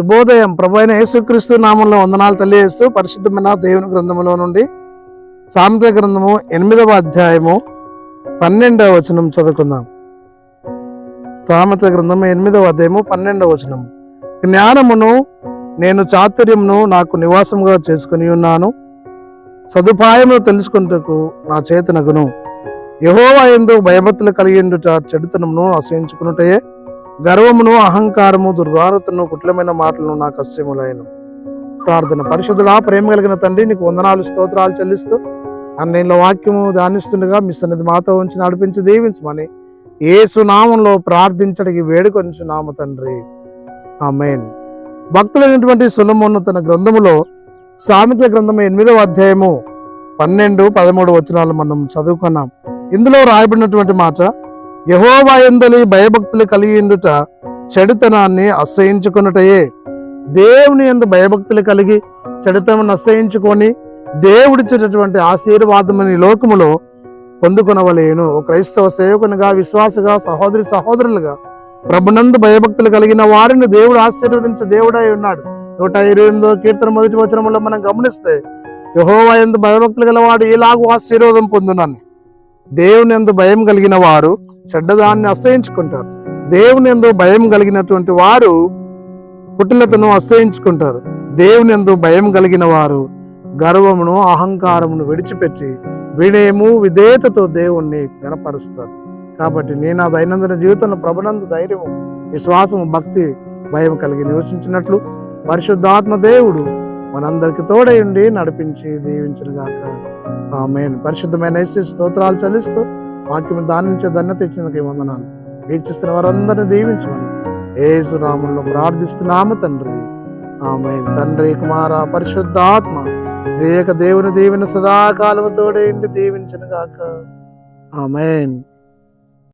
శుభోదయం. ప్రభు అయిన యేసుక్రీస్తు నామంలో వందనాలు తెలియజేస్తూ పరిశుద్ధమైన దేవుని గ్రంథములో నుండి సామెత గ్రంథము ఎనిమిదవ అధ్యాయము పన్నెండవ వచనం చదువుకుందాం. సామెత గ్రంథము ఎనిమిదవ అధ్యాయము పన్నెండవ వచనం. జ్ఞానమును నేను చాతుర్యమును నాకు నివాసముగా చేసుకుని ఉన్నాను. సదుపాయమును తెలుసుకుంటకు నా చేతనగును యహోవా ఎందు భయభక్తులు కలిగిండుట చెడుతనమును అసహించుకున్నటయే గర్వమును అహంకారము దుర్గారతను కుట్లమైన మాటలను నాకు అస్యములైన ప్రార్థన పరిశుద్ధుడా ప్రేమ కలిగిన తండ్రి నీకు వందనాలు స్తోత్రాలు చెల్లిస్తూ అన్నిళ్ళ వాక్యము ధ్యానిస్తుండగా మీ సన్నిధి మాతో ఉంచి నడిపించి దీవించమని ఏసునామంలో ప్రార్థించడానికి వేడుకొంచు నామ తండ్రి. ఆమెన్. భక్తులైనటువంటి సులమోను తన గ్రంథములో సామెత గ్రంథము ఎనిమిదవ అధ్యాయము పన్నెండు పదమూడు వచనాలు మనం చదువుకున్నాం. ఇందులో రాయబడినటువంటి మాట యహోవాయందలి భయభక్తులు కలిగి ఉండుట చెడుతనాన్ని అసహించుకున్నటయే దేవుని ఎందు భయభక్తులు కలిగి చెడుతనాన్ని అసహించుకొని దేవుడిచ్చేటటువంటి ఆశీర్వాదమని లోకములో పొందుకొనవలేను. ఒక క్రైస్తవ సేవకునిగా విశ్వాసగా సహోదరి సహోదరులుగా ప్రభునందు భయభక్తులు కలిగిన వారిని దేవుడు ఆశీర్వదించే దేవుడై ఉన్నాడు. నూట ఇరవై ఎనిమిదో కీర్తన మొదటి వచనంలో మనం గమనిస్తే యహోవా ఎందు భయభక్తులు గలవాడు ఇలాగూ ఆశీర్వాదం పొందునని. దేవుని ఎందు భయం కలిగిన వారు చెడ్డదాన్ని అసహించుకుంటారు. దేవుని ఎందు భయం కలిగినటువంటి వారు కుటిలతను అసహించుకుంటారు. దేవుని ఎందు భయం కలిగిన వారు గర్వమును అహంకారమును విడిచిపెట్టి వినయము విధేయతతో దేవుణ్ణి కనపరుస్తారు కాబట్టి నేను ఆ దైనందిన జీవితంలో ప్రభునందు ధైర్యము విశ్వాసము భక్తి భయం కలిగి నివసించినట్లు పరిశుద్ధాత్మ దేవుడు మనందరికి తోడయుండి నడిపించి దీవించిన గాక ఆమెన్. పరిశుద్ధమైన స్తోత్రాలు చలిస్తూ వాక్యం దానించే ధన్యత ఇచ్చినందుకు వందనాలు. వీక్షిస్తున్న వారందరినీ దీవించమని ఏసు ప్రార్థిస్తున్నాము తండ్రి. ఆమె తండ్రి కుమార పరిశుద్ధాత్మ రేక దేవుని దీవెన సదాకాలముతోడే ఇంటి దీవించను గాక ఆమెన్.